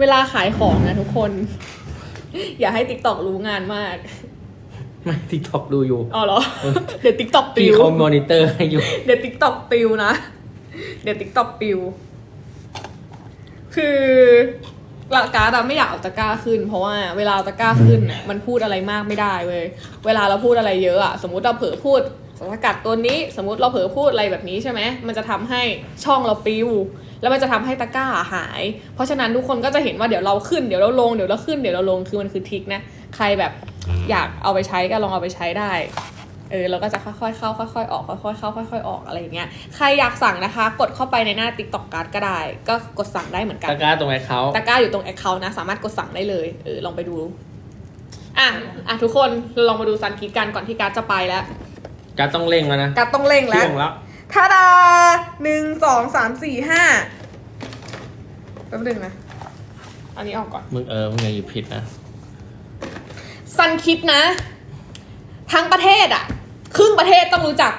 เวลาขายของนะทุกคน อย่าให้ติ๊กตอกรู้งานมาก ไม่ทิกตอกดูอยู่อ๋อเหรอ เดี๋ยวติ๊กตอกปิพี่ว เขามอนิเตอร์ให้อยู่ เดี๋ยวติ๊กตอกปิวนะ เดี๋ยวติ๊กตอกปิว คือละการ์ดอะไม่อยากเอาตะกร้าขึ้น เพราะว่าเวลาเอาตะกร้าขึ้นน่ะมันพูดอะไรมากไม่ได้เว้ย เวลาเราพูดอะไรเยอะอะสมมติเราเผลอพูดสารสกัดตัวนี้ สมมติเราเผลอพูดอะไรแบบนี้ใช่ไหมมันจะทำให้ช่องเราปิว แล้วมันจะทำให้ตะกร้าหาย เพราะฉะนั้นทุกคนก็จะเห็นว่าเดี๋ยวเราขึ้นเดี๋ยวเราลงเดี๋ยวเราขึ้นเดี๋ยวเราลงคือมันคือทริกนะใครแบบอยากเอาไปใช้ก็ลองเอาไปใช้ได้เออเราก็จะค่อยๆเข้าค่อยๆออกค่อยๆเข้าค่อยๆออกอะไรอย่างเงี้ยใครอยากสั่งนะคะ กดเข้าไปในหน้า TikTok Card ก็ได้ ก็กดสั่งได้เหมือนกันตะกร้าตรงไหนเขาตะกร้าอยู่ตรง Account นะ สามารถกดสั่งได้เลยเออลองไปดูอะอะทุกคนเราลองมาดูซันคิดกันก่อนที่การดจะไปแล้วการดต้องเร่งแล้วนะการดต้องเร่งแล้วช่วงแล้ว ทาดาหนึ่งสองสามสี่ห้าแป๊บนึงนะ อันนี้ออกก่อน มึงเออ มึงอย่าหยิบผิดนะ ซันคิดนะ ทั้งประเทศอะ ครึ่งประเทศต้องรู้จัก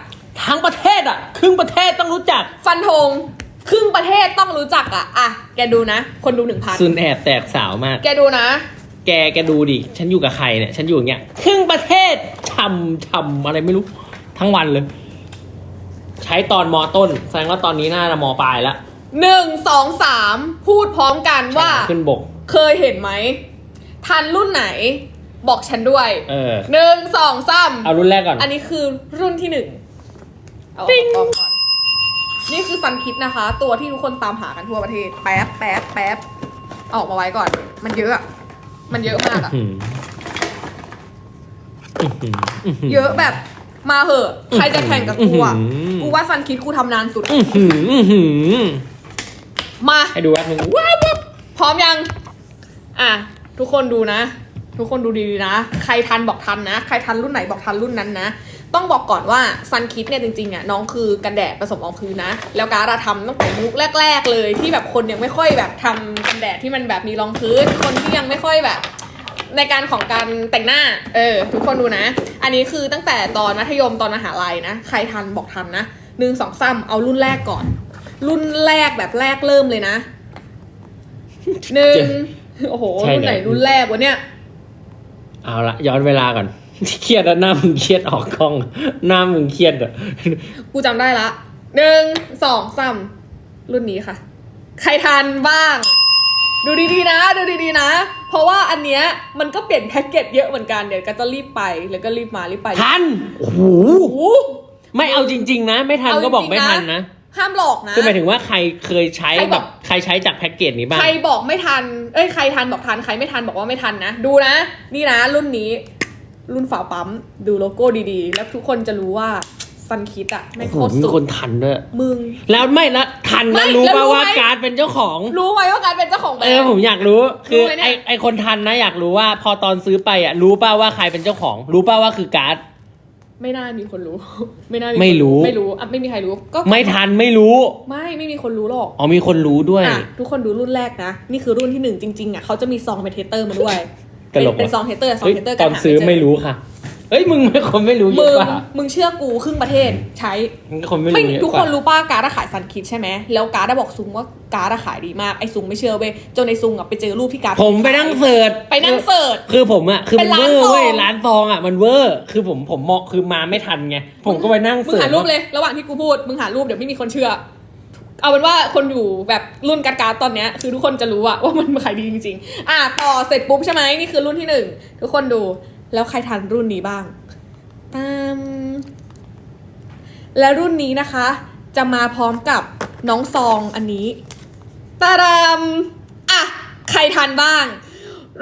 ทั้งประเทศอะ ครึ่งประเทศต้องรู้จัก ฟันธงครึ่งประเทศต้องรู้จักอะ อะ แกดูนะ คนดูหนึ่งพันซุนแอบแตกสาวมาก แกดูนะ แกแกดูดิ ฉันอยู่กับใครเนี่ย ฉันอยู่อย่างเงี้ย ครึ่งประเทศช่ำช่ำอะไรไม่รู้ ทั้งวันเลย ใช้ตอนมอต้น แสดงว่าตอนนี้น่าจะมอปลายแล้วหนึ่งสองสามพูดพร้อมกันว่า ขึ้นบก เคยเห็นไหม ทันรุ่นไหน บอกฉันด้วยเออ หนึ่งสองสามเอารุ่นแรกก่อน อันนี้คือรุ่นที่หนึ่งเอาอปิ๊งอกก่อนนี่คือซันคิดนะคะ ตัวที่ทุกคนตามหากันทั่วประเทศ แป๊บแป๊บแป๊บเอาออกมาไว้ก่อน มันเยอะอะมันเยอะมากอะอื้อหืออื้อหืออื้อหือเยอะแบบ มาเหอะ ใครจะแข่งกับกูอะอื้อหือกูว่าซันคิดกูทำนานสุด อื้อหืออื้อหือมา ให้ดูแป๊บนึงว้าวพร้อมยัง อะ ทุกคนดูนะ ทุกคนดูดีๆนะ ใครทันบอกทันนะ ใครทันรุ่นไหนบอกทันรุ่นนั้นนะ ต้องบอกก่อนว่าซันคิดเนี่ยจริงๆอะน้องคือกันแดดผสมรองพื้นนะ แล้วการาทำตั้งแต่ยุคแรก ๆ เลยที่แบบคนยังไม่ค่อยแบบทำกันแดดที่มันแบบมีรองพื้น คนที่ยังไม่ค่อยแบบ ในการของการแต่งหน้า เออ ทุกคนดูนะ อันนี้คือตั้งแต่ตอนมัธยมตอนมหาลัยนะ ใครทันบอกทันนะหนึ่งสองสามเอารุ่นแรกก่อน รุ่นแรกแบบแรกเริ่มเลยนะหนึ่งโอ้โหรุ่นไหนรุ่นแรกวะเนี่ย เอาละย้อนเวลาก่อน เครียดอะหน้ามึงเครียดออกกล้อง หน้ามึงเครียดอะกูจำได้ละหนึ่งสองสามรุ่นนี้ค่ะ ใครทันบ้าง ดูดีๆนะ ดูดีๆนะ เพราะว่าอันเนี้ยมันก็เปลี่ยนแพ็กเกจเยอะเหมือนกันเดี๋ยวก็จะรีบไปแล้วก็รีบมารีบไปทันโอ้โหโอ้โห ไม่เอาจริง ๆ นะ ไม่ทันเอาจริงๆก็บอกไม่ทันนะห้ามหลอกนะ คือหมายถึงว่าใครเคยใช้ใครบอกแบบใครใช้จากแพ็กเกจนี้บ้าง ใครบอกไม่ทัน เอ้ยใครทันบอกทันใครไม่ทันบอกว่าไม่ทันนะ ดูนะ นี่นะรุ่นนี้ รุ่นฝาปั๊มดูโลโก้ดีๆ แล้วทุกคนจะรู้ว่า ซันคิดอะไม่โอ้งโหโคตรมีสุคดนทันด้วย มึง แล้วไม่ละทันไม่นะรู้แล้วป่ารู้ว่าไหม การดเป็นเจ้าของ รู้ไหมว่าการเป็นเจ้าของแบรเอนอด์ ผมอยากรู้ คือรู้ไหมเนี่ย ไอไอคนทันนะอยากรู้ว่าพอตอนซื้อไปอะรู้ป่าว่าใครเป็นเจ้าของ รู้ป่าว่าคือการ์ด ไม่น่ามีคนรู้ ไม่น่ามีไม่รู้ ไม่รู้อะไม่มีใครรู้ก็ไม่ทันไม่รู้ ไม่ไม่มีคนรู้หรอก อ๋อมีคนรู้ด้วย อะทุกคนดูรุ่นแรกนะ นี่คือรุ่นที่หนึ่งจริงๆอะเขาจะมีซองเป็นเทสเตอร์มาด้วยตลกเป็นว่ะซองเทสเตอร์ซองเฮ้ยเทสเตอร์ตอนซื้อไม่รู้ค่ะ เอ้ยมึงไม่คนไม่รู้เยมึอะงกว่ามึงเชื่อกูครึ่งประเทศใช้คนไม่ไม่รู้เยอะทุกกคว่านรู้ป้าการ์ดอะขายซันคิดใช่ไหมแล้วการ์ดอะบอกซุงว่าการ์ดอะขายดีมากไอ้ซุงไม่เชื่อเว้ยจนไอ้ซุงอะไปเจอรูปที่การ์ดผมไปนั่งเสิร์ชไปนั่งเสิร์ช คือผมอะคือมันเป็นเวร้านอร์ซองเว้ยร้านซองอะมันเวอร์คือผมผมมองคือมาไม่ทันไงผมก็ไปนั่งมึงเสิร์ชหารูปเลยระหว่างที่กูพูดมึงหารูปเดี๋ยวไม่มีคนเชื่อ เอาเป็นว่าคนอยู่แบบรุ่นการ์ดๆตอนเนี้ยคือทุกคนจะรู้อะว่ามันขายดีจริงๆอะต่อเสร็จปุ๊บใช่ไหมนี่คือรุ่นที่หนึ่งทุกคนดู แล้วใครทันรุ่นนี้บ้างตามและรุ่นนี้นะคะ จะมาพร้อมกับน้องซองอันนี้ตารามอะ ใครทันบ้าง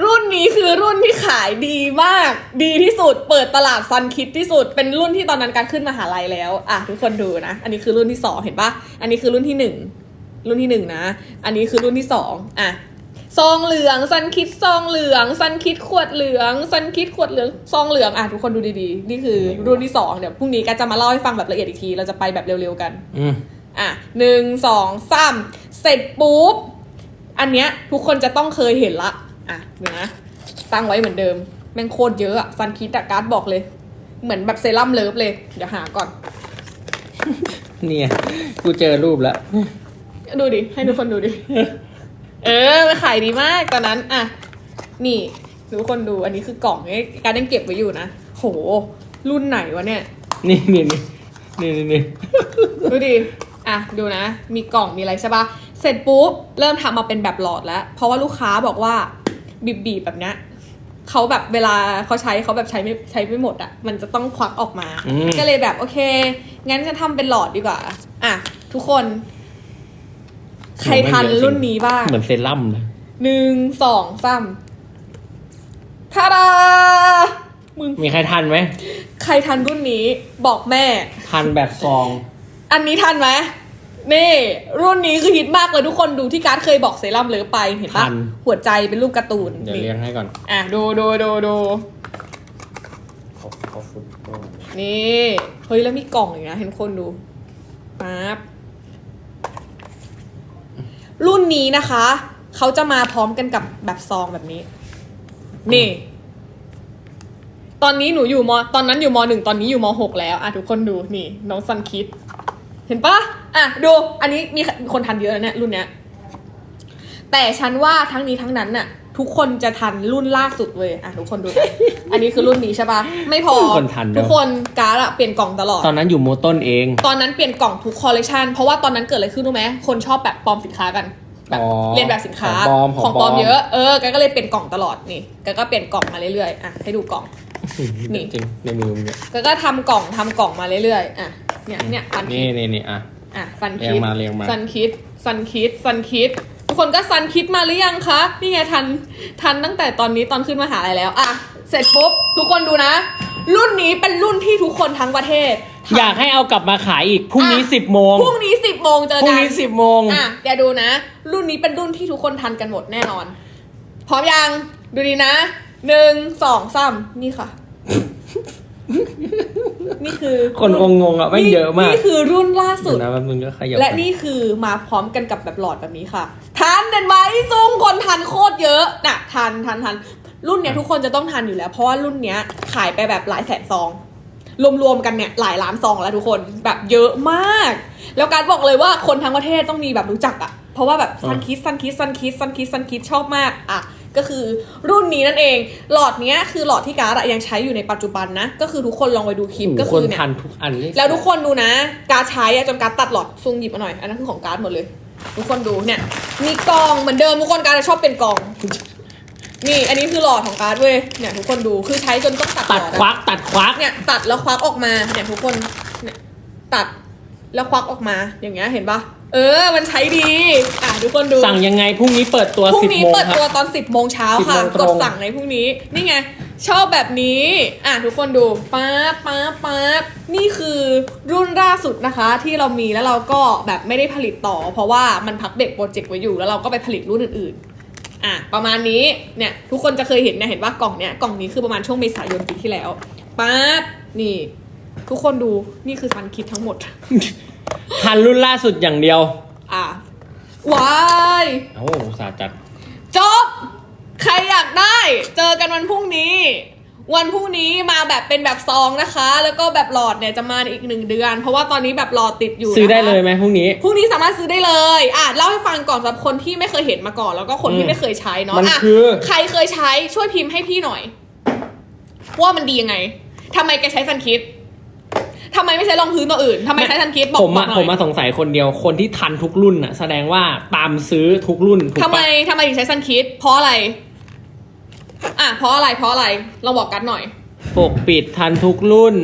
รุ่นนี้คือรุ่นที่ขายดีมาก ดีที่สุด เปิดตลาดซันคิดที่สุด เป็นรุ่นที่ตอนนั้นการขึ้นมหาลัยแล้ว อะทุกคนดูนะ อันนี้คือรุ่นที่สองเห็นปะอันนี้คือรุ่นที่หนึ่งรุ่นที่หนึ่งนะ อันนี้คือรุ่นที่สองอะ ซองเหลืองซันคิดซองเหลืองซันคิดขวดเหลืองซันคิดขวดเหลืองซองเหลืองอะทุกคนดูดีๆ นี่คือรุ่นที่สองเดี๋ยวพรุ่งนี้ก็จะมาเล่าให้ฟังแบบละเอียดอีกที เราจะไปแบบเร็วๆกัน อืมอะหนึ่งสองสามเสร็จปุ๊บ อันเนี้ยทุกคนจะต้องเคยเห็นละ อะเดี๋ยวนะ ตั้งไว้เหมือนเดิม แม่งโคตรเยอะอะซันคิดอะการ์ดบอกเลย เหมือนแบบเซรั่มเลิฟเลย เดี๋ยวหาก่อน เนี่ย กูเจอรูปแล้ว ดูดิ ให้ทุกคนดูดิ เออมันขายดีมากตอนนั้นอะนี่ทุกคนดูอันนี้คือกล่องไอ้การยังเก็บไว้อยู่นะโห รุ่นไหนวะเนี่ย นี่นี่นี่นี่นี่นี่ดูดิอะดูนะ มีกล่องมีอะไรใช่ปะเสร็จปุ๊บเริ่มทำมาเป็นแบบหลอดแล้ว เพราะว่าลูกค้าบอกว่าบีบบีบแบบเนี้ยเขาแบบเวลาเขาใช้เขาแบบใช้ไม่ใช้ไม่หมดอะ่ะ มันจะต้องควักออกมาอืมก็เลยแบบโอเค งั้นจะทำเป็นหลอดดีกว่า อะ ทุกคน ใครทันรุ่นนี้บ้างเหมือนเซรั่มเลยหนึ่งสองสามทาดามึงมีใครทันไหม ใครทันรุ่นนี้บอกแม่ ทันแบบซอง อันนี้ทันไหมนี่ รุ่นนี้คือฮิตมากเลยทุกคนดูที่การ์ดเคยบอกเซรั่มเลยไปเห็นปะทันหัวใจเป็นรูปการ์ตูน เดี๋ยวนี่เรียงให้ก่อน อะ ดูดูดูดูเขาเขาฟุตบอลนี่ เฮ้ยแล้วมีกล่องอย่างเงี้ยเห็นคนดูปั๊บ รุ่นนี้นะคะ เขาจะมาพร้อมกันกับแบบซองแบบนี้ นี่ ตอนนี้หนูอยู่มตอนนั้นอยู่มหนึ่งตอนนี้อยู่มหกแล้วอะทุกคนดูนี่ น้องซันคิด เห็นปะอะดู อันนี้มีคนทันเยอะนะเนี่ยรุ่นเนี้ยแต่ฉันว่าทั้งนี้ทั้งนั้นน่ะ ทุกคนจะทันรุ่นล่าสุดเว้ยอะทุกคนดูนะอันนี้คือรุ่นนี้ใช่ปะไม่พอทุกคนทันเนอะ ทุกคนการ์ดอะเปลี่ยนกล่องตลอด ตอนนั้นอยู่โมต้นเอง ตอนนั้นเปลี่ยนกล่องทุกคอลเลคชันเพราะว่าตอนนั้นเกิดอะไรขึ้นรู้ไหมคนชอบแบบปลอมสินค้ากันแบบอ๋อเรียนแบบสินค้าของปลอมของปลอมปลอม เยอะเออแกก็เลยเปลี่ยนกล่องตลอดนี่แกก็เปลี่ยนกล่องมาเรื่อยๆอะให้ดูกล่อง นี่ จริงในมือมึงเนี่ยแกก็ทำกล่องทำกล่องมาเรื่อยๆอะเนี่ยเนี่ยฟันคินี่ดนี่นี่อะ อะฟันเรีคิยดงมาเรียงมาซันคิดซันคิดซันคิดทุก คนก็ซันคิดมาหรือยังคะ นี่ไงทันทันตั้งแต่ตอนนี้ตอนขึ้นมหาลัยแล้วอะเสร็จปุ๊บทุกคนดูนะ รุ่นนี้เป็นรุ่นที่ทุกคนทั้งประเทศทันอยากให้เอากลับมาขายอีกพรุ่งนี้อะ สิบโมงพรุ่งนี้สิบโมงเจอพรุ่งกันนี้สิบโมงอะเดี๋ยวดูนะ รุ่นนี้เป็นรุ่นที่ทุกคนทันกันหมดแน่นอน พร้อมยังดูดีนะหนึ่งสองสามนี่ค่ะ นี่คือคนคงงงอะไม่งเยอะมาก นี่คือรุ่นล่าสุดเดี๋ยวนะแป๊บนึงก็ขยับและไปนี่คือมาพร้อมกันกับแบบหลอดแบบนี้ค่ะทันเห็นไหมซุงคนทันโคตรเยอะน่ะทันทันทันรุ่นเนี้ยทุกคนจะต้องทันอยู่แล้ว เพราะว่ารุ่นเนี้ยขายไปแบบหลายแสนซองรวมๆกันเนี่ยหลายล้านซองแล้วทุกคนแบบเยอะมาก แล้วการบอกเลยว่าคนทั้งประเทศต้องมีแบบรู้จักอะเพราะว่าแบบซันคิสซันคิสซันคิสซันคิสซันคิสชอบมากอะ ก็คือรุ่นนี้นั่นเอง หลอดเนี้ยคือหลอดที่การ์ดอะยังใช้อยู่ในปัจจุบันนะ ก็คือทุกคนลองไปดูคลิปก็คคืนอเนี่ยทันทุกอันนี่แล้วทุกคนดูนะ การดใช้อะจนการดตัดหลอดซุงหยิบมาหน่อย อันนั้นคือของการดหมดเลย ทุกคนดูเนี่ย มีกล่องเหมือนเดิมทุกคนการดจะชอบเป็นกล่อง นี่อันนี้คือหลอดของการดเว้ยเนี่ยทุกคนดูคือใช้จนต้องตัดหลตัดอดควัอะกตัดควักเนี่ยตัดแล้วควักออกมาเนี่ยทุกคนเนี่ยตัด แล้วควักออกมาอย่างเงี้ยเห็นปะเออ มันใช้ดี อะทุกคนดูสั่งยังไงพรุ่งนี้เปิดตัวพรุ่งสิบนี้โมงเปิดครัตัวบ ตอน 10 โมงเช้าค่ะ 10โมงตรง กดสั่งในพรุ่งนี้ นี่ไง ชอบแบบนี้ อะทุกคนดูป๊าบป๊าบป๊าบนี่คือรุ่นล่าสุดนะคะ ที่เรามีแล้วเราก็แบบไม่ได้ผลิตต่อ เพราะว่ามันพักเบรกโปรเจกต์ไว้อยู่แล้วเราก็ไปผลิตรุ่นอื่นๆ อะประมาณนี้ เนี่ย ทุกคนจะเคยเห็นเนี่ยเห็นว่ากล่องเนี้ยกล่องนี้คือประมาณช่วงเมษายนปีที่แล้วป๊าบนี่ ทุกคนดูนี่คือซันคิดทั้งหมด ทันรุ่นล่าสุดอย่างเดียวอะว้ายโอ้สาห์จัด จบ ใครอยากได้ เจอกันวันพรุ่งนี้ วันพรุ่งนี้มาแบบเป็นแบบซองนะคะ แล้วก็แบบหลอดเนี่ยจะมาอีกหนึ่งเดือน เพราะว่าตอนนี้แบบหลอดติดอยู่ซื้อได้นะคะเลยไหมพรุ่งนี้ พรุ่งนี้สามารถซื้อได้เลย อะเล่าให้ฟังก่อนสำหรับคนที่ไม่เคยเห็นมาก่อน แล้วก็คนอืที่มไม่เคยใช้เนาะมันอะคือใครเคยใช้ช่วยพิมพ์ให้พี่หน่อย ว่ามันดียังไงทำไมแกใช้ซันคิด ทำไมไม่ใช้รองพื้นตัวอื่นทำไมใช้ซันคิดบอกผมอะบอกหน่อยผมมาสงสัยคนเดียวคนที่ทันทุกรุ่นอะแสดงว่าตามซื้อทุกรุ่นถูกทำไมปะทำไมถึงใช้ซันคิด เพราะอะไร อะเพราะอะไรเพราะอะไรลองบอกกันหน่อย ปกปิดทันทุกรุ่น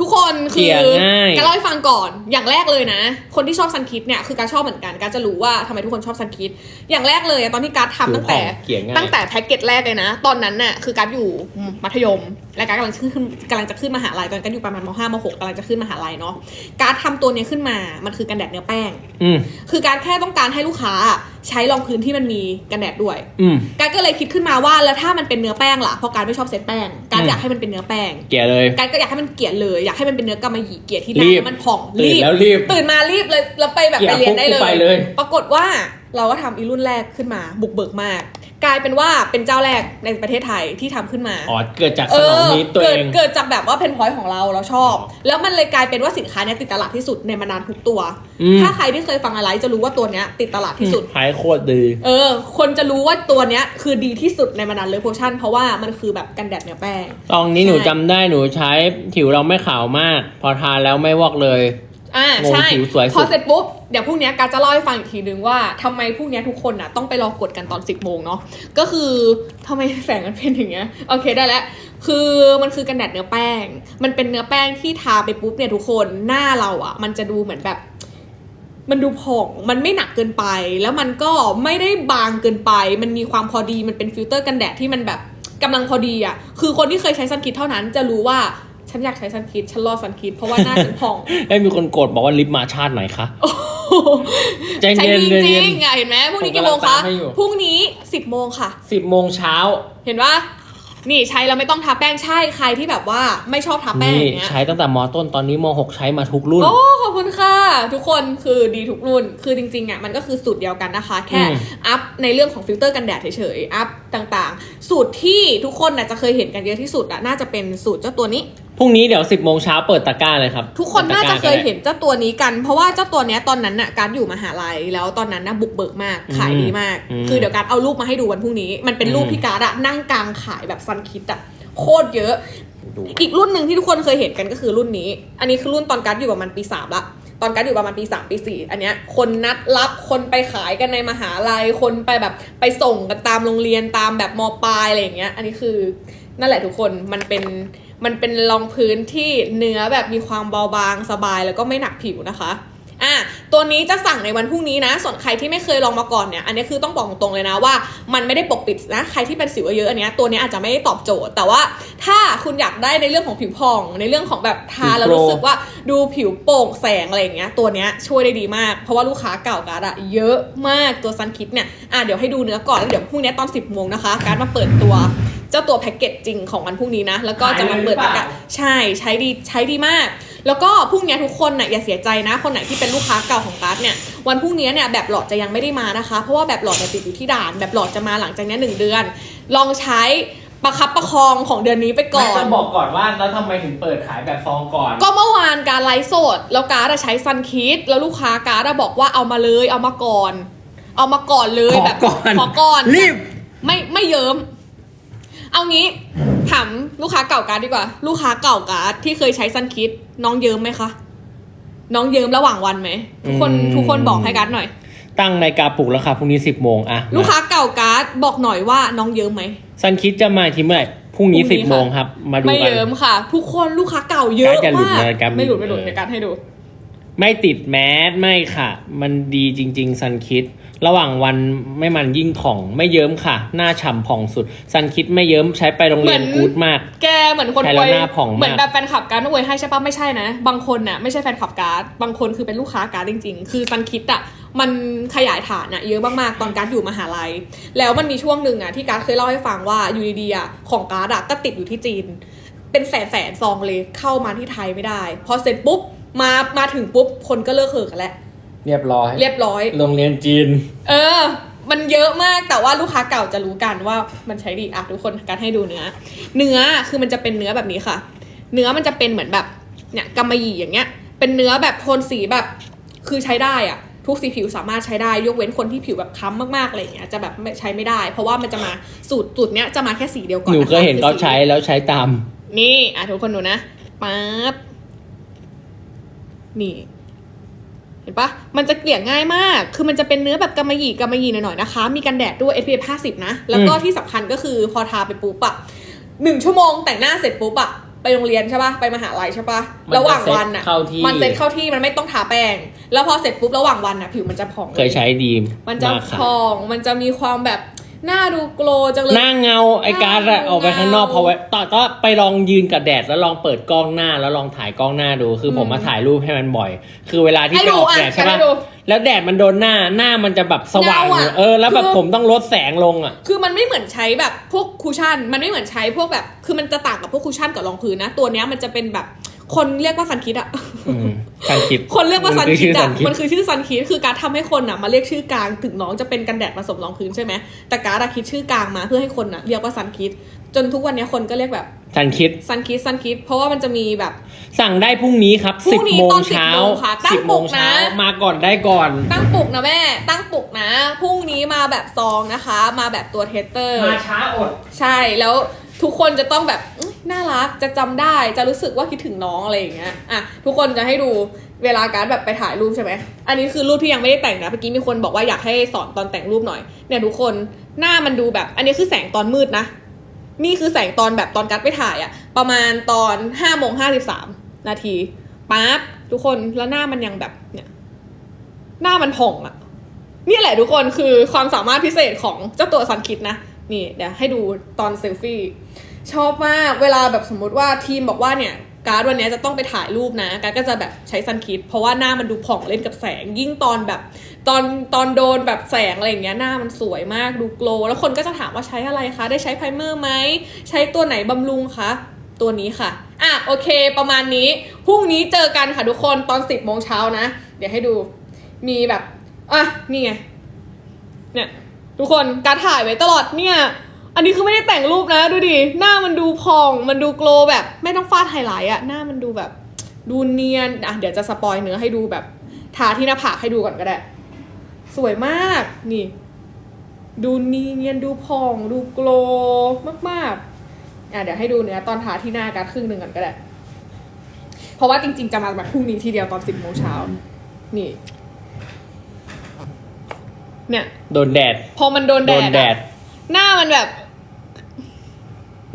ทุกคนคืเกลี่อยง่าย การเล่าให้ฟังก่อน อย่างแรกเลยนะ คนที่ชอบซันคิดเนี่ยคือการชอบเหมือนกันการจะรู้ว่าทำไมทุกคนชอบซันคิด อย่างแรกเลยอะตอนที่การทำตั้งแต่เกลี่ยง่าย ตั้งแต่แพ็กเกจแรกเลยนะ ตอนนั้นน่ะคือการอยู่มัธยม และการกำลังขึ้นกำลังจะขึ้นมหาลัยตอนการอยู่ประมาณมห้ามหกกำลังจะขึ้นมหาลัยเนาะการทำตัวเนี้ยขึ้นมามันคือกันแดดเนื้อแป้งอืมคือการแค่ต้องการให้ลูกค้าใช้รองพื้นที่มันมีกันแดดด้วยอืมการก็เลยคิดขึ้นมาว่าแล้วถ้ามันเป็นเนื้อแป้งล่ะเพราะการไม่ชอบเซตแป้งการอืมอยากให้มันเป็นเนื้อแป้งเกลี่ยเลยการก็อยากให้มันเกลี่ยเลยอยากให้มันเป็นเนื้อกำมะหยี่เกลี่ยที่หน้ารีบแล้วมันผ่องตื่นแล้วรีบตื่นมารีบเลยแล้วไปแบบเกลี่ไปยเรียนได้ปุ๊บเลไปยเลย ปรากฏว่าเราก็ทำอีรุ่นแรกขึ้นมาบุกเบิกมาก กลายเป็นว่าเป็นเจ้าแรกในประเทศไทยที่ทำขึ้นมาอ๋อเกิดจากสนองนี้ตัวเกิเอดงเกิดจากแบบว่าเพนพอยต์ของเราเราชอบ แล้วมันเลยกลายเป็นว่าสินค้าเนี้ยติดตลาดที่สุดในมานานทุกตัวอืมถ้าใครที่เคยฟังอะไรจะรู้ว่าตัวเนี้ยติดตลาดที่สุดขายโคตรดี เออ คนจะรู้ว่าตัวเนี้ยคือดีที่สุดในมานานเลยโพชั่น เพราะว่ามันคือแบบกันแดดเนื้อแป้งตอนนี้หนูใช่จำได้หนูใช้ผิวเราไม่ขาวมาก พอทานแล้วไม่วอกเลย อ่างงใช่ผิวสวยสุด พอเสร็จปุ๊บเดี๋ยวพรุ่งเนี้ยการจะเล่าให้ฟังอีกทีนึงว่าทำไมพรุ่งเนี้ยทุกคนอะต้องไปรอกดกันตอน 10บโมงเนาะก็คือทำไมแสงมันเป็นอย่างเงี้ยโอเคได้แล้ว คือมันคือกันแดดเนื้อแป้ง มันเป็นเนื้อแป้งที่ทาไปปุ๊บเนี่ยทุกคนหน้าเราอะ มันจะดูเหมือนแบบ มันดูผ่อง มันไม่หนักเกินไป แล้วมันก็ไม่ได้บางเกินไป มันมีความพอดี มันเป็นฟิลเตอร์กันแดดที่มันแบบกำลังพอดีอะ คือคนที่เคยใช้ซันคิดเท่านั้นจะรู้ว่า ฉันอยากใช้ซันคิดฉันรอซันคิดเพราะว่าหน้าฉันผ่องได้มีคนโกรธบอกว่าลิปมาชาติไหนคะใจใช้เย็นจใจริเย็นงๆอะเห็นไหมพรุ่งนี้ผมกำลังกี่โมงคะตามให้อยู่พรุ่งนี้สิบโมงค่ะสิบโมงเช้า เห็นปะนี่ใช้แล้วไม่ต้องทาแป้งใช่ใครที่แบบว่าไม่ชอบทาแป้งนี่อย่างเงี้ยใช้ตั้งแต่มต้นตอนนี้มหกใช้มาทุกรุ่นโอ้ขอบคุณค่ะ ทุกคนคือดีทุกรุ่น คือจริงๆอะมันก็คือสูตรเดียวกันนะคะ แค่อืมอัพในเรื่องของฟิลเตอร์กันแดดเฉยๆอัพต่างๆ สูตรที่ทุกคนน่ะจะเคยเห็นกันเยอะที่สุดอะน่าจะเป็นสูตรเจ้าตัวนี้ พรุ่งนี้เดี๋ยวสิบโมงเช้าเปิดตะกร้าเลยครับทุกคนปิดน่าตจะร้เคยก็ได้เห็นเจ้าตัวนี้กัน เพราะว่าเจ้าตัวเนี้ยตอนนั้นน่ะการดอยู่มหาลัยแล้วตอนนั้นน่ะบุกเบิกมากขายดีมากอืมคือเดี๋ยวการดเอารูปมาให้ดูวันพรุ่งนี้ มันเป็นรูปอืมพี่การดอะนั่งกลางขายแบบซันคิดอะโคตรเยอะดูอีกรุ่นหนึ่งที่ทุกคนเคยเห็นกันก็คือรุ่นนี้ อันนี้คือรุ่นตอนการดอยู่ประมาณปีสามละตอนการดอยู่ประมาณปีสามปีสี่อันเนี้ยคนนัดรับคนไปขายกันในมหาลัยคนไปแบบไปส่งกันตามโรงเรียนตามแบบมปลายอะไรอย่างเงี้ย อันนี้คือนั่นแหละทุกคนมันเป็น มันเป็นรองพื้นที่เนื้อแบบมีความเบาบางสบายแล้วก็ไม่หนักผิวนะคะอะตัวนี้จะสั่งในวันพรุ่งนี้นะ ส่วนใครที่ไม่เคยลองมาก่อนเนี่ย อันนี้คือต้องบอกตรงๆเลยนะว่า มันไม่ได้ปกปิดนะ ใครที่เป็นสิวเยอะๆอันเนี้ยตัวนี้อาจจะไม่ได้ตอบโจทย์ แต่ว่าถ้าคุณอยากได้ในเรื่องของผิวผ่อง ในเรื่องของแบบทาแล้วรู้สึกว่าดูผิวโปร่งแสงอะไรอย่างเงี้ย ตัวเนี้ยช่วยได้ดีมาก เพราะว่าลูกค้าเก่าการ์ดอะเยอะมากตัวซันคิดเนี่ย อะเดี๋ยวให้ดูเนื้อก่อนแล้วเดี๋ยวพรุ่งนี้ตอน 10โมงนะคะ การดมาเปิดตัวเจ้าตัวแพ็กเกจจริงของวันพรุ่งนี้นะ แล้วก็จะมาเปิดประกาศใช่ใช้ดีใช้ดีมาก แล้วก็พรุ่งนี้ทุกคนน่ะอย่าเสียใจนะ คนไหนที่เป็นลูกค้าเก่าของการ์ดเนี่ยวันพรุ่งนี้เนี่ยแบบหลอดจะยังไม่ได้มานะคะ เพราะว่าแบบหลอดเนี่ยติดอยู่ที่ด่าน แบบหลอดจะมาหลังจากเนี้ยหนึ่งเดือน ลองใช้ประคับประคองของเดือนนี้ไปก่อไม่นต้องบอกก่อนว่าแล้วทำไมถึงเปิดขายแบบซองก่อน ก็เมื่อวานการไลฟ์สด แล้วการ์ดอะใช้ซันคิดแล้วลูกค้าการ์ดอะบอกว่าเอามาเลยเอามาก่อน เอามาก่อนเลยขอแบบก่อนขอก่อนรีบไม่ไม่เยิ้ม เอางี้ถามลูกค้าเก่าการ์ดดีกว่า ลูกค้าเก่าการ์ดที่เคยใช้ซันคิดน้องเยิ้มไหมคะ น้องเยิ้มระหว่างวันไหมทุกคนอืม ทุกคนบอกให้การ์ดหน่อย ตั้งในกาปลุกแล้วค่ะพรุ่งนี้สิบโมงอะลูกค้าเก่าการ์ดบอกหน่อยว่าน้องเยิ้มไหม ซันคิดจะมาทีเมื่อไหร่พรุ่งนี้พรุ่สิงบนี้โมค่ะงครับ มาดูไม่กัน เยิ้มค่ะ ทุกคนลูกค้าเก่าเยอะการ์ดจะหลุดมากนะการ์ดไม่หลุดไม่หลุดเออในการดให้ดู ไม่ติดแมสไม่ค่ะ มันดีจริง ๆ ซันคิด ระหว่างวันไม่มันยิ่งผ่องไม่เยิ้มค่ะ หน้าฉ่ำผ่องสุด ซันคิดไม่เยิ้มใช้ไปโรงเรียนเหมือน กู๊ดมาก แกเหมือนคนใช้อแล้ววยหน้าผ่องมาก เหมือนแบบแฟนคลับการ์ดอวยให้ใช่ปะไม่ใช่นะ บางคนน่ะไม่ใช่แฟนคลับการ์ดบางคนคือเป็นลูกค้าการ์ดจริง ๆ คือซันคิดอะมันขยายฐานอะเยอะมากๆตอนการ์ดอยู่มหาลัย แล้วมันมีช่วงหนึ่งอะที่การ์ดเคยเล่าให้ฟังว่าอยู่ดีๆอะของการ์ดอะก็ติดอยู่ที่จีน เป็นแสนแสนๆซองเลยเข้ามาที่ไทยไม่ได้ พอเสร็จปุ๊บมามาถึงปุ๊บคนก็เลิกเหิกกันแล้ว เรียบร้อย เรียบร้อย โรงเรียนจีน เออ มันเยอะมากแต่ว่าลูกค้าเก่าจะรู้กันว่ามันใช้ดีอะทุกคนการให้ดูเนื้อ เนื้อคือมันจะเป็นเนื้อแบบนี้ค่ะ เนื้อมันจะเป็นเหมือนแบบเนี่ยกำมะหยี่อย่างเงี้ย เป็นเนื้อแบบโทนสีแบบคือใช้ได้อะทุกสีผิวสามารถใช้ได้ยกเว้นคนที่ผิวแบบค้ำมากๆอะไรอย่างเงี้ยจะแบบไม่ใช้ไม่ได้ เพราะว่ามันจะมาสูตรสูตรเนี้ยจะมาแค่สีเดียวก่อนหนูะะเคยเห็นเขาใช้แล้วใช้ตาม นี่อะทุกคนดูนะปั๊บนี่ เห็นปะมันจะเกลี่ยง่ายมาก คือมันจะเป็นเนื้อแบบกำมะหยี่กำมะหยี่หน่อยๆนะคะ มีกันแดดด้วย SPF 50 นะ แล้วก็อืมที่สำคัญก็คือพอทาไปปุ๊บอะหนึ่งชั่วโมงแต่งหน้าเสร็จปุ๊บอะไปโรงเรียนใช่ปะไปมหาลัยใช่ปะระหว่างวันอะเข้าที่มันเซ็ตเข้าที่มันไม่ต้องทาแป้ง แล้วพอเสร็จปุ๊บระหว่างวันอะผิวมันจะผ่อง เคยใช้ดี มันจะมากค่ะผ่อง มันจะมีความแบบ หน้าดูโกลว์จังเลย หน้าเงาไอการ์ดอะหน้าเงาออกไปข้างนอกพอไว้ต่อก็ไปลองยืนกับแดดแล้วลองเปิดกล้องหน้าแล้วลองถ่ายกล้องหน้าดู คือผมอืมมาถ่ายรูปให้มันบ่อย คือเวลาที่ให้ไปดูออกอะแดดใช่ให้ปะดูแล้วแดดมันโดนหน้าหน้ามันจะแบบสว่างเงาอะเออแล้วแบบคือผมต้องลดแสงลงอะคือมันไม่เหมือนใช้แบบพวกคูชั่น มันไม่เหมือนใช้พวกแบบ คือมันจะต่างกับพวกคูชั่นกับรองพื้นนะ ตัวเนี้ยมันจะเป็นแบบ คนเรียกว่าซันคิดอะอืมซันคิดคนเรียกว่าซันคือคิชื่ดอซัอะนคิดมันคือชื่อซันคิดคือการทำให้คนอะมาเรียกชื่อกลางถึงน้องจะเป็นกันแดดผสมรองพื้นใช่ไหมแต่การดอะคิดชื่อกลางมาเพื่อให้คนอะเรียกว่าซันคิดจนทุกวันนี้คนก็เรียกแบบซันคิดซันคิดซันคิดเพราะว่ามันจะมีแบบ สั่งได้พรุ่งนี้ครับพรุ่สิบงนี้โมตองน10เช้าโมงค่ะตั้งสิบโมงปลุกนะเช้ามาก่อนได้ก่อน ตั้งปลุกนะแม่ ตั้งปลุกนะพรุ่งนี้มาแบบซองนะคะ มาแบบตัวเทสเตอร์มาช้าอด ใช่แล้ว ทุกคนจะต้องแบบน่ารักจะจำได้จะรู้สึกว่าคิดถึงน้องอะไรอย่างเงี้ยอะทุกคนจะให้ดูเวลาการดแบบไปถ่ายรูปใช่ไหมอันนี้คือรูปที่ยังไม่ได้แต่งนะเมื่อกี้มีคนบอกว่าอยากให้สอนตอนแต่งรูปหน่อยเนี่ยทุกคนหน้ามันดูแบบ อันนี้คือแสงตอนมืดนะ นี่คือแสงตอนแบบตอนกัดไปถ่ายอะประมาณตอนห้าโมงห้าสิบสามนาทีปั๊บทุกคนแล้วหน้ามันยังแบบเนี่ย หน้ามันผ่องอะนี่แหละทุกคนคือความสามารถพิเศษของเจ้าตัวซันคิดนะ นี่เดี๋ยวให้ดูตอนเซลฟี่ชอบมากเวลาแบบสมมติว่าทีมบอกว่าเนี่ยการ์ดวันนี้จะต้องไปถ่ายรูปนะ การ์ดก็จะแบบใช้ซันคิด เพราะว่าหน้ามันดูผ่องเล่นกับแสง ยิ่งตอนแบบตอนตอนโดนแบบแสงอะไรอย่างเงี้ยหน้ามันสวยมากดูโกลว์แล้วคนก็จะถามว่าใช้อะไรคะ ได้ใช้ไพรเมอร์ไหม ใช้ตัวไหนบำรุงคะ ตัวนี้ค่ะ อะโอเค ประมาณนี้พรุ่งนี้เจอกันค่ะทุกคนตอน 10โมงเช้านะ เดี๋ยวให้ดูมีแบบอะนี่ไงเนี่ย ทุกคนการถ่ายไว้ตลอดเนี่ย อันนี้คือไม่ได้แต่งรูปนะดูดิ หน้ามันดูพอง มันดูโกลแบบ ไม่ต้องฟาดไฮไลท์อะหน้ามันดูแบบ ดูเนียน อะเดี๋ยวจะสปอยเนื้อให้ดูแบบทาที่หน้าผากให้ดูก่อนก็ได้ สวยมาก นี่ ดูเนียนดูพอง ดูโกลว์มากๆ อะเดี๋ยวให้ดูเนื้อตอนทาที่หน้าการครึ่งหนึ่งก่อนก็ได้ เพราะว่าจริง ๆ จะมาแบบพรุ่งนี้ทีเดียวตอนสิบโมงเช้า นี่ เนี่ยโดนแดด พอมันโดนโดแดนดแดอะดหน้ามันแบบ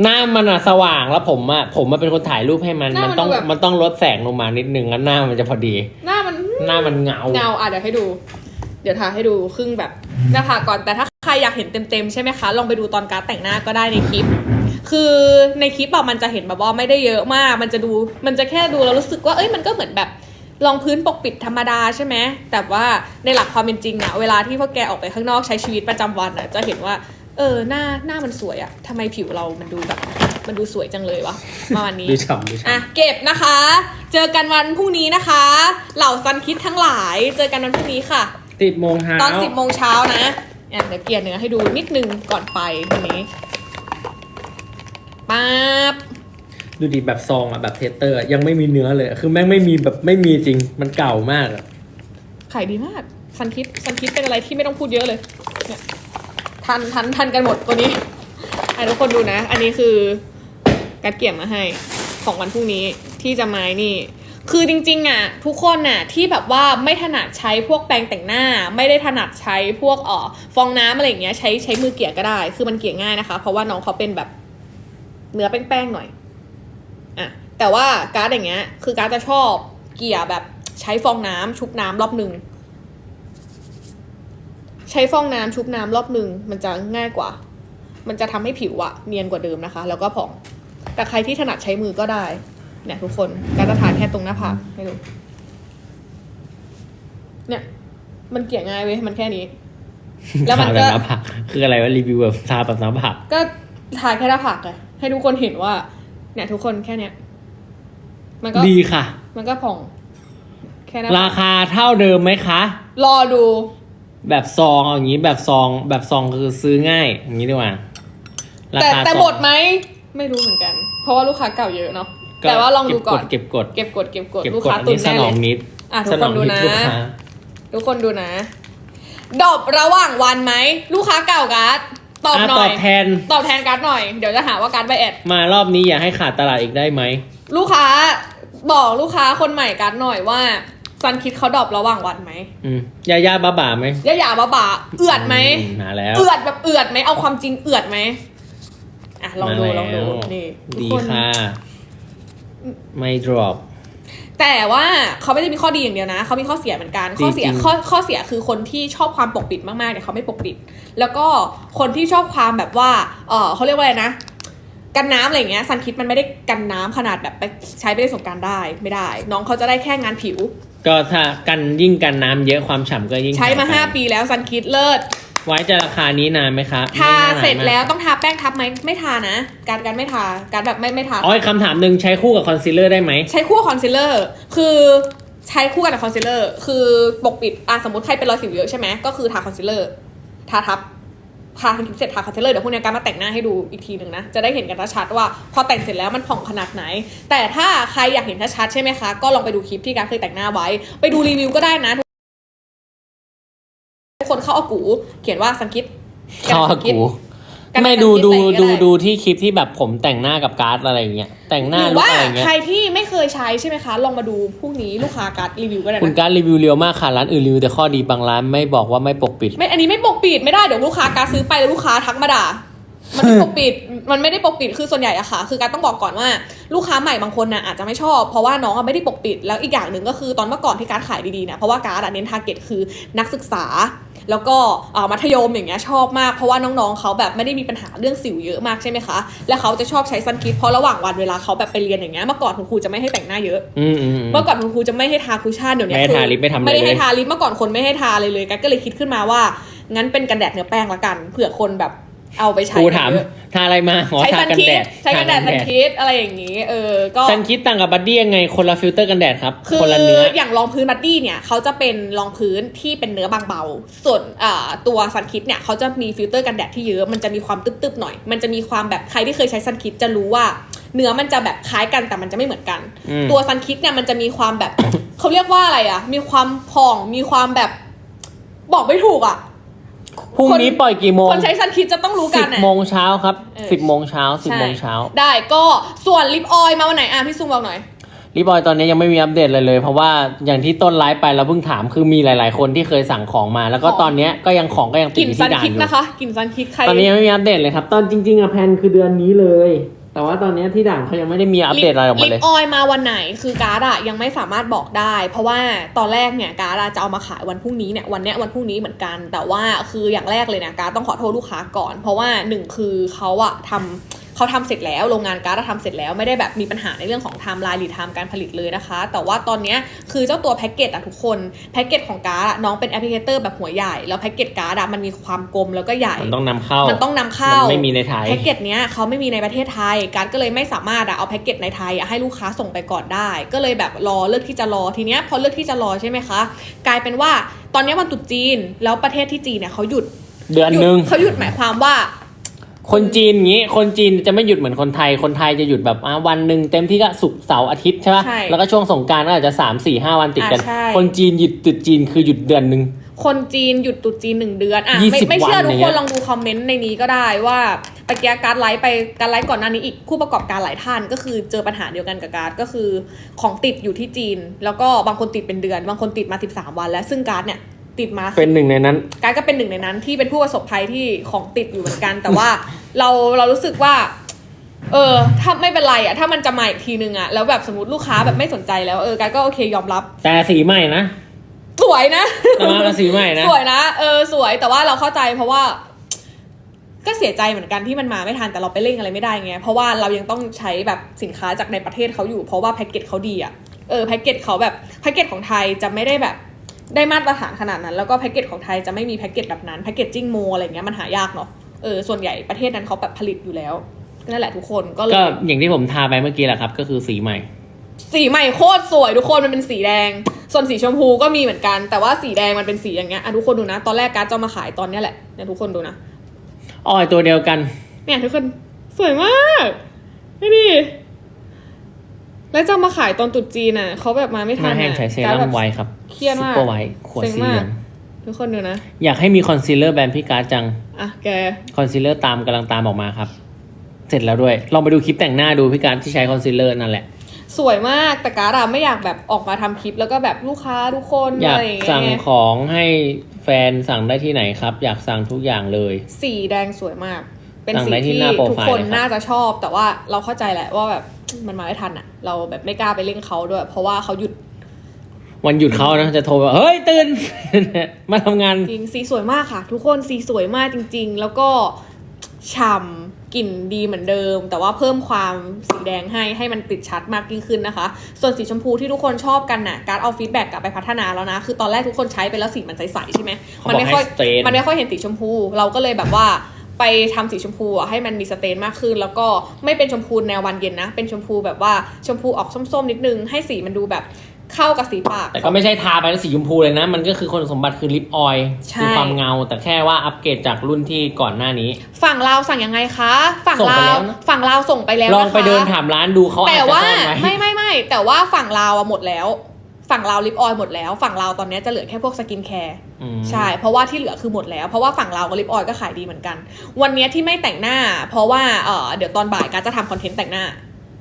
หน้ามันอะสว่างแล้วผมอะผมมาเป็นคนถ่ายรูปให้มันหน้ามัมันนต้องดูแบบ มันต้องลดแสงลงมานิดนึงแล้วหน้ามันจะพอดี หน้ามัน หน้ามันเงา เงาอะเดี๋ยวให้ดู เดี๋ยวทาให้ดูครึ่งแบบหน้าผากก่อน แต่ถ้าใครอยากเห็นเต็มๆใช่ไหมคะ ลองไปดูตอนการดแต่งหน้าก็ได้ในคลิป คือในคลิปอะมันจะเห็นแบบว่าไม่ได้เยอะมาก มันจะดู มันจะแค่ดูแล้วรู้สึกว่า เอ้ย มันก็เหมือนแบบ รองพื้นปกปิดธรรมดาใช่ไหมแต่ว่าในหลักความเป็นจริงอะเวลาที่พวกแกออกไปข้างนอกใช้ชีวิตประจำวันอะจะเห็นว่า เออหน้าหน้ามันสวยอะทำไมผิวเรามันดูแบบมันดูสวยจังเลยวะประมาณนี้ดูฉ่ำดูอะฉ่ำเก็บนะคะ เจอกันวันพรุ่งนี้นะคะ เหล่าซันคิดทั้งหลายเจอกันวันพรุ่งนี้ค่ะติดโมงเช้าตอน10โมงเช้านะอะเดี๋ยวเกลี่ยเนื้อให้ดูนิดนึงก่อนไปทีนี้ป๊าบ ดูดีแบบซองอะแบบเทสเตอร์ยังไม่มีเนื้อเลย คือแม่งไม่มีแบบไม่มีจริงมันเก่ามากอะขายดีมากซันคิดซันคิดเป็นอะไรที่ไม่ต้องพูดเยอะเลยเนี่ยทันทันทันกันหมดตัวนี้ให้ทุกคนดูนะ อันนี้คือการเกี่ยมมาให้ของวันพรุ่งนี้ที่จะมานี่ คือจริงๆอะทุกคนน่ะที่แบบว่าไม่ถนัดใช้พวกแปรงแต่งหน้า ไม่ได้ถนัดใช้พวกเอ่อฟองน้ำอะไรอย่างเงี้ยใช้ใช้มือเกี่ยก็ได้ คือมันเกี่ยง่ายนะคะ เพราะว่าน้องเขาเป็นแบบเนื้อแป้งๆหน่อย อะแต่ว่าการ์ดอย่างเงี้ย คือการ์ดจะชอบเกี่ยแบบใช้ฟองน้ำชุบน้ำรอบหนึ่งใช้ฟองน้ำชุบน้ำรอบหนึ่งมันจะง่ายกว่า มันจะทำให้ผิวอะเนียนกว่าเดิมนะคะ แล้วก็ผ่อง แต่ใครที่ถนัดใช้มือก็ได้ เนี่ยทุกคนการจะทานแค่ตรงหน้าผากให้ดูเนี่ย มันเกลี่ยง่ายเว้ยมันแค่นี้ แล้วมันก็ทาบบหน้าผากคืออะไรวะรีวิวแบบทาแบบหน้าผากก็ทาแค่หน้าผากไงให้ทุกคนเห็นว่า เนี่ยทุกคนแค่เนี้ย มันก็ดีค่ะ มันก็ผ่อง แค่หน้าราคาเท่าเดิมไหมคะ รอดู แบบซองเอาอย่างนี้แบบซอง แบบซองคือซื้อง่าย อย่างนี้ดีกว่าราแต่คาแต่ซอง หมดไหม ไม่รู้เหมือนกัน เพราะว่าลูกค้าเก่าเยอะเนาะแต่ว่าลองดูก่อน เก็บกด เก็บกดเก็บกดเก็บลูกกดค้าอันตุนนี้สแน่นเลองย นิดอะทุสกนคอนงดูนิดนะ ลูกค้าทุกคนดูนะ ดอบระหว่างวันไหม ลูกค้าเก่าการ์ด ตอบอะหน่ตออยบแทน ตอบแทนการ์ดหน่อย เดี๋ยวจะหาว่าการ์ดใบแอด มารอบนี้อย่าให้ขาดตลาดอีกได้ไหม ลูกค้าบอกลูกค้าคนใหม่การ์ดหน่อยว่าซันคิดเขาดอบระหว่างวันไหมอืมยาย่าบ้าบ่าไหมอย่าอย่าบ้าบ่าเอือดไหมอืมาแล้ว เอือดแบบเอือดไหมเอาความจริงเอือดไหมอะลองดูมาลองดูแล้วนี่ทุกดีคนค่ะ ไม่ดรอป แต่ว่าเขาไม่ได้มีข้อดีอย่างเดียวนะเขามีข้อเสียเหมือนกันข้อเสียจริงๆ ข้อข้อเสียคือคนที่ชอบความปกปิดมากๆเนี่ยเขาไม่ปกปิด แล้วก็คนที่ชอบความแบบว่าเออเขาเรียกว่าอะไรนะ กันน้ำอะไรอย่างเงี้ยซันคิดมันไม่ได้กันน้ำขนาดแบบไปใช้ไปในสงกรารได้ไม่ได้ น้องเขาจะได้แค่งานผิว ก็ถ้ากันยิ่งกันน้ำเยอะความฉ่ำก็ยิ่งใช้มาหยไปห้าปีแล้วซันคิดเลิศ ไว้จะราคานี้นานไหมคะทาไม่นนเสร็จมากแล้วต้องทาแป้งทับไหมไม่ทานะ การการไม่ทาการแบบไม่ไม่ทา อ๋ออีกคำถามหนึ่งใช้คู่กับคอนซีลเลอร์ได้ไหม ใช้คู่กับคอนซีลเลอร์ คือใช้คู่กันกับคอนซีลเลอร์ คือปกปิด อะสมมติใครเป็นรอยสิวเยอะใช่ไหม ก็คือทาคอนซีลเลอร์ ทาทับ ทาทันทีเสร็จทาคอนซีลเลอร์ เดี๋ยวพรุ่งนี้การมาแต่งหน้าให้ดูอีกทีหนึ่งนะ จะได้เห็นกันชัดๆว่า พอแต่งเสร็จแล้วมันผ่องขนาดไหน แต่ถ้าใครอยากเห็นชัดๆใช่ไหมคะ ก็ลองไปดูคลิปที่การเคยแต่งหน้าไว้ ไปดูรีวิวก็ได้นะทุก คนเข้าเอากู เขียนว่าสังคิดเข้าอากูกันไม่กันดูคิดดูอะไรอย่างเงี้ยดูได้ดูที่คลิปที่แบบผมแต่งหน้ากับการ์ดอะไรอย่างเงี้ยแต่งหน้าหรือลุกว่าอะไรเงี้ยใครที่ไม่เคยใช้ใช่ไหมคะ ลองมาดูพวกนี้ลูกค้าการ์ดรีวิวก็ได้คุณนะการ์ดรีวิวเร็วมากค่ะร้านอื่นรีวิวแต่ข้อดีบางร้านไม่บอกว่าไม่ปกปิด ไม่อันนี้ไม่ปกปิดไม่ได้เดี๋ยวลูกค้าการดซื้อไปแล้วลูกค้าทักมาด่ามันไม่ปกปิด มันไม่ได้ปกปิด คือส่วนใหญ่อะค่ะ คือการต้องบอกก่อนว่าลูกค้าใหม่บางคนนะอาจจะไม่ชอบ เพราะว่าน้องอะไม่ได้ปกปิด แล้วอีกอย่างหนึ่งก็คือตอนเมื่อก่อนที่การดขายดีๆนะ เพราะว่าการดอะเน้นทาร์เก็ตคือนักศึกษา แล้วก็เอ่อมัธยมอย่างเงี้ยชอบมากเพราะว่าน้องๆเขาแบบไม่ได้มีปัญหาเรื่องสิวเยอะมากใช่ไหมคะ แล้วเขาจะชอบใช้ซันคิดเพราะระหว่างวันเวลาเขาแบบไปเรียนอย่างเงี้ยเมื่อก่อนคุณครูจะไม่ให้แต่งหน้าเยอะอืมอืมอืมเมื่อก่อนคุณครูจะไม่ให้ทาคุชชั่นเดี๋ยวนี้ไม่ให้คือทาลิปไม่ทำอะไรไม่ได้ให้เลยทาลิปเมื่อก่อนคนไม่ให้ทาเลยเลยกันก็เลยคิดขึ้นมาว่างั้นเป็นกันแดดเนื้อแป้งละกันเผื่อคนแบบ เอาไปใช้ครูถามเยอะทาอะไรมาหอใช้ทาซันกันคิแดดดใช้กันแดดซันคิดอะไรอย่างนี้ เออ ก็ซันคิดต่างกับบัดดี้ยังไงคนละฟิลเตอร์กันแดดครับ คือคนละเนื้ออย่างรองพื้นบัดดี้เนี่ยเขาจะเป็นรองพื้นที่เป็นเนื้อบางเบา ส่วนอ่าตัวซันคิดเนี่ยเขาจะมีฟิลเตอร์กันแดดที่เยอะมันจะมีความตึบๆหน่อย มันจะมีความแบบใครที่เคยใช้ซันคิดจะรู้ว่าเนื้อมันจะแบบคล้ายกันแต่มันจะไม่เหมือนกันอืมตัวซันคิดเนี่ยมันจะมีความแบบเขาเรียกว่าอะไรอะมีความผ่องมีความแบบบอกไม่ถูกอะ พรุ่งนี้ปล่อยกี่โมงคนใช้ซันคิดจะต้องรู้กัสินบอะโมงเช้าครับเออสิบโมงเช้าสิบใช่โมงเช้า ได้ก็ส่วนลิปออยล์มาวันไหนอะพี่ซุงบอกหน่อยรีบอยตอนนี้ยังไม่มีอัปเดตเลยเลย เพราะว่าอย่างที่ต้นไลฟ์ไปเราเพิ่งถามคือมีหลาย ๆ คนที่เคยสั่งของมา แล้วก็ของตอนเนี้ยก็ยังของก็ยังติกดลิ่อนยู่ซันที่ด่านคิดอยู่นะคะกลิ่นซันคิดใครตอนนี้ยังไม่มีอัปเดตเลยครับ ตอนจริง ๆอะแพลนคือเดือนนี้เลย แต่ว่าตอนเนี้ยที่ด่านเขายังไม่ได้มีอัปเดตอะไรออกมาเลยลิปออยล์มาวันไหนคือการ์ดอะยังไม่สามารถบอกได้ เพราะว่าตอนแรกเนี่ยการ์ดอะจะเอามาขายวันพรุ่งนี้เนี่ยวันเนี้ยวันพรุ่งนี้เหมือนกัน แต่ว่าคืออย่างแรกเลยเนี่ยการ์ดต้องขอโทษลูกค้าก่อน เพราะว่าหนึ่งคือเขาอะทำ เขาทำเสร็จแล้วโรงงานการ์ดอะทำเสร็จแล้วไม่ได้แบบมีปัญหาในเรื่องของไทม์ไลน์หรือไทม์การผลิตเลยนะคะ แต่ว่าตอนเนี้ยคือเจ้าตัวแพ็กเกจอะทุกคนแพ็กเกจของการ์ดอะน้องเป็นแอปพลิเคเตอร์แบบหัวใหญ่ แล้วแพ็กเกจการ์ดอะมันมีความกลมแล้วก็ใหญ่ มันต้องนำเข้า มันต้องนำเข้ามันไม่มีในไทยแพ็กเกจเนี้ยเขาไม่มีในประเทศไทย การดก็เลยไม่สามารถอะเอาแพ็กเกจในไทยอะให้ลูกค้าส่งไปก่อนได้ ก็เลยแบบรอเลือกที่จะรอทีเนี้ยพอเลือกที่จะรอใช่ไหมคะ กลายเป็นว่าตอนเนี้ยวันตรุษจีนแล้วประเทศที่จีนเนี่ยเขาหยุดเดือนหยุหนึ่งดเขาหยุดหมายความว่า คนจีนอย่างงี้ คนจีนจะไม่หยุดเหมือนคนไทย คนไทยจะหยุดแบบอะวันหนึ่งเต็มที่ก็ศุกร์เสาร์อาทิตย์ใช่ปะใช่แล้วก็ช่วงสงกรารก็อาจจะสามสี่ห้าวันติดกัน อะใช่ คนจีนหยุดตรุดจีนคือหยุดเดือนหนึ่ง คนจีนหยุดตรุษจีนหนึ่งเดือนอะยี่ไม่สิบไม่เชื่อวันทุกอย่างคเงี้นยลองดูคอมเมนต์ในนี้ก็ได้ว่าปกี้การดไลฟ์ไปการไลฟ์ก่อนหน้านี้อีกผู้ประกอบการหลายท่านก็คือเจอปัญหาเดียวกันกับการดก็คือของติดอยู่ที่จีน แล้วก็บางคนติดเป็นเดือน บางคนติดมา 13 วันแล้วซึ่งการดเนี่ยติดมา เป็นหนึ่งในนั้น การดก็เป็นหนึ่งในนั้นที่เป็นผู้ประสบภัยที่ของติดอยู่เหมือนกัน แต่ว่า เราเรารู้สึกว่า เออ ถ้าไม่เป็นไรอะถ้ามันจะมาอีกทีนึงอะแล้วแบบสมมติลูกค้าแบบไม่สนใจแล้วเออการดก็โอเคยอมรับ แต่สีใหม่นะสวยนะแต่ว่าสีใหม่นะสวยนะเออสวยแต่ว่าเราเข้าใจเพราะว่า ก็เสียใจเหมือนกันที่มันมาไม่ทันแต่เราไปเร่งอะไรไม่ได้ไงเพราะว่าเรายังต้องใช้แบบสินค้าจากในประเทศเขาอยู่ เพราะว่าแพ็กเกจเขาดีอะเออแพ็กเกจเขาแบบแพ็กเกจของไทยจะไม่ได้แบบได้มาตรฐานขนาดนั้น แล้วก็แพ็กเกจของไทยจะไม่มีแพ็กเกจแบบนั้นแพ็กเกจจิ้งโมอะไรเงี้ยมันหายากเนาะ เออส่วนใหญ่ประเทศนั้นเขาแบบผลิตอยู่แล้วนั่นแหละทุกคนก็เลก็ยอย่างที่ผมทาไปเมื่อกี้แหละครับ ก็คือสีใหม่ สีใหม่โคตรสวยทุกคนมันเป็นสีแดง ส่วนสีชมพูก็มีเหมือนกัน แต่ว่าสีแดงมันเป็นสีอย่างเงี้ยอะทุกคนดูนะ ตอนแรกการดจะเอามาขายตอนเนี้ยแหละเนี่ยทุกคนดูนะอ้อยตัวเดียวกัน เนี่ยทุกคนสวยมากนี่ดิแล้วจะเอามาขายตอนตรุษจีนอะเขาแบบมาไม่หทัน้านแห้งอะใช้เซการรั่แบมบไวท์ครับเครียดมากซุปเปอร์ไวท์ขวดเซ็งสีมากเหลืองทุกคนดูนะ อยากให้มีคอนซีลเลอร์แบรนด์พี่การ์ดจัง อะแก คอนซีลเลอร์ตามกำลังตามออกมาครับ เสร็จแล้วด้วย ลองไปดูคลิปแต่งหน้าดูพี่การดที่ใช้คอนซีลเลอร์นั่นแหละ สวยมากแต่การดอะไม่อยากแบบออกมาทำคลิปแล้วก็แบบลูกค้าทุกคนอยากอะไรอย่างสั่งเงี้ยของให้แฟนสั่งได้ที่ไหนครับ อยากสั่งทุกอย่างเลย สีแดงสวยมาก เป็นสั่งสีได้ที่ที่หน้าโปรทุกไฟล์คนเลยครับ น่าจะชอบ แต่ว่าเราเข้าใจแหละว่าแบบมันมาไม่ทันอะ เราแบบไม่กล้าไปเร่งเขาด้วย เพราะว่าเขาหยุด วันหยุดเขานะจะโทรแบบเฮ้ยตื่น มาทำงาน จริงสีสวยมากค่ะ ทุกคนสีสวยมากจริง ๆ แล้วก็ฉ่ำกลิ่นดีเหมือนเดิม แต่ว่าเพิ่มความสีแดงให้ให้มันติดชัดมากยิ่งขึ้นนะคะ ส่วนสีชมพูที่ทุกคนชอบกันน่ะการดเอาฟีดแบ็กกลับไปพัฒนาแล้วนะ คือตอนแรกทุกคนใช้ไปแล้วสีมันใสๆใช่ไหมเขามับอกไม่ให้ค่อยสเตนมันไม่ค่อยเห็นสีชมพู เราก็เลยแบบว่าไปทำสีชมพูอะให้มันมีสเตนมากขึ้น แล้วก็ไม่เป็นชมพูแนววันเย็นนะ เป็นชมพูแบบว่าชมพูออกส้มๆนิดนึงให้สีมันดูแบบ เข้ากับสีปาก แต่ก็ไม่ใช่ทาไปแล้วสีชมพูเลยนะ มันก็คือคุณสมบัติคือลิปออยล์ใช่ คือความเงา แต่แค่ว่าอัปเกรดจากรุ่นที่ก่อนหน้านี้ ฝั่งลาวสั่งยังไงคะ ฝั่งส่งไปลาแล้ววนะ ฝั่งลาวส่งไปแล้วลองไปนะคะเดินถามร้านดูเขาอาจแต่จะว่าซ่อนไว้ไม่ไม่ไม่แต่ว่าฝั่งลาวอะหมดแล้ว ฝั่งลาวลิปออยล์หมดแล้ว ฝั่งลาวตอนนี้จะเหลือแค่พวกสกินแคร์อืมใช่ เพราะว่าที่เหลือคือหมดแล้ว เพราะว่าฝั่งเรากับลิปออยล์ก็ขายดีเหมือนกัน วันเนี้ยที่ไม่แต่งหน้า เพราะว่าเออเดี๋ยวตอนบ่ายการจะทำคอนเทนต์แต่งหน้า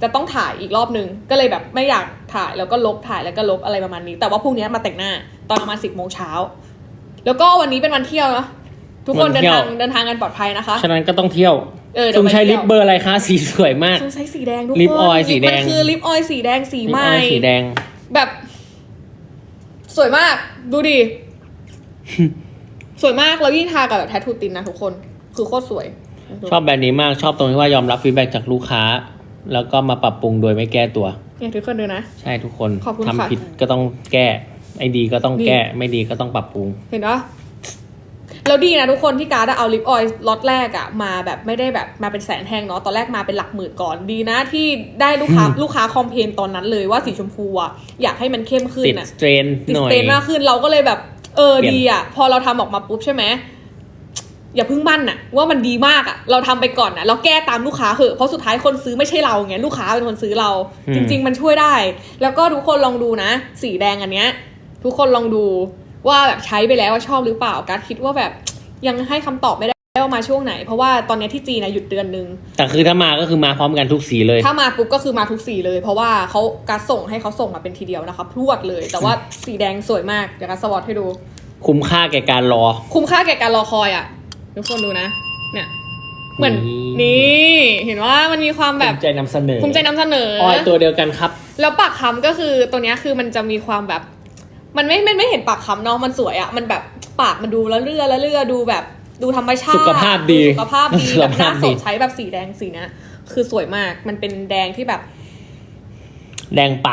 จะต้องถ่ายอีกรอบนึง ก็เลยแบบไม่อยากถ่ายแล้วก็ลบถ่ายแล้วก็ลบอะไรประมาณนี้ แต่ว่าพรุ่งนี้มาแต่งหน้าตอนประมาณสิบโมงเช้า แล้วก็วันนี้เป็นวันเที่ยวนะทุกคนวัเดินนเที่ยวทางเดินทางกันปลอดภัยนะคะ ฉะนั้นก็ต้องเที่ยวเออเดี๋ยวซุงใช้ไปเที่ลิยวปเบอร์อะไรคะสีสวยมากซูใช้สีแดงทุกคนลิปออยล์สีแดงมันคือลิปออยล์สีแดงสีลิปไหอม้อยล์สีแดง แบบ สวยมาก ดูดิสวยมากแล้วยิ่งทากับแบบแทททูตินนะทุกคน คือโคตรสวย ชอบแบรนด์นี้มากชอบตรงที่ว่ายอมรับฟีดแบ็กจากลูกค้า แล้วก็มาปรับปรุงโดยไม่แก้ตัว เนี่ยทุกคนดูนะ ใช่ทุกคนขอบคุณทำค่ะ ผิดก็ต้องแก้ไอ้ดีก็ต้องนี่แก้ไม่ดีก็ต้องปรับปรุง เห็นปะแล้วดีนะทุกคนที่การดเอาลิปออยล์ล็อตแรกอะมาแบบไม่ได้แบบมาเป็นแสนแท่งเนาะตอนแรกมาเป็นหลักหมื่นก่อนดีนะที่ได้ลูกค้า ลูกค้าคอมเพลนตอนนั้นเลยว่าสีชมพูอะอยากให้มันเข้มขึ้นติดอะ สเตรนติดหสน่อยเตนมากขึ้นเราก็เลยแบบเออเปลี่ยน ดีอะพอเราทำออกมาปุ๊บใช่ไหม อย่าเพิ่งมั่นอะว่ามันดีมากอะเราทำไปก่อนอะเราแก้ตามลูกค้าเหอะเพราะสุดท้ายคนซื้อไม่ใช่เราไงลูกค้าเป็นคนซื้อเรา จริง ๆ มันช่วยได้ แล้วก็ทุกคนลองดูนะ สีแดงอันเนี้ยทุกคนลองดูว่าแบบใช้ไปแล้วว่าชอบหรือเปล่าการดคิดว่าแบบยังให้คำตอบไม่ได้ว่ามาช่วงไหน เพราะว่าตอนเนี้ยที่จีนนะหยุดเดือนนึง แต่คือถ้ามาก็คือมาพร้อมกันทุกสีเลย ถ้ามาปุ๊บก็คือมาทุกสีเลย เพราะว่าเขาการดส่งให้เขาส่งมาเป็นทีเดียวนะคะพรวดเลย แต่ว่าสีแดงสวยมากเดี๋ยวการดสวอตให้ดู คุ้มค่าแก่การรอ คุ้มค่าแก่การรอคอยอะ ทุกคนดูนะ เนี่ย เหมือนนี่นี่ เห็นว่ามันมีความแบบภูมิใจนำเสนอภูมิใจนำเสนอ ออยตัวเดียวกันครับ แล้วปากคำก็คือตัวเนี้ยคือมันจะมีความแบบ มันไม่ไม่ไม่เห็นปากคำเนาะมันสวยอะมันแบบปากมันดูละเลือละเลือดูแบบดูธรรมชาติสุขภาพดีสุขภาพดีสุขแบบหภาน้าพสดีดใช้แบบสีแดงสีเนี้ยคือสวยมากมันเป็นแดงที่แบบ แดงป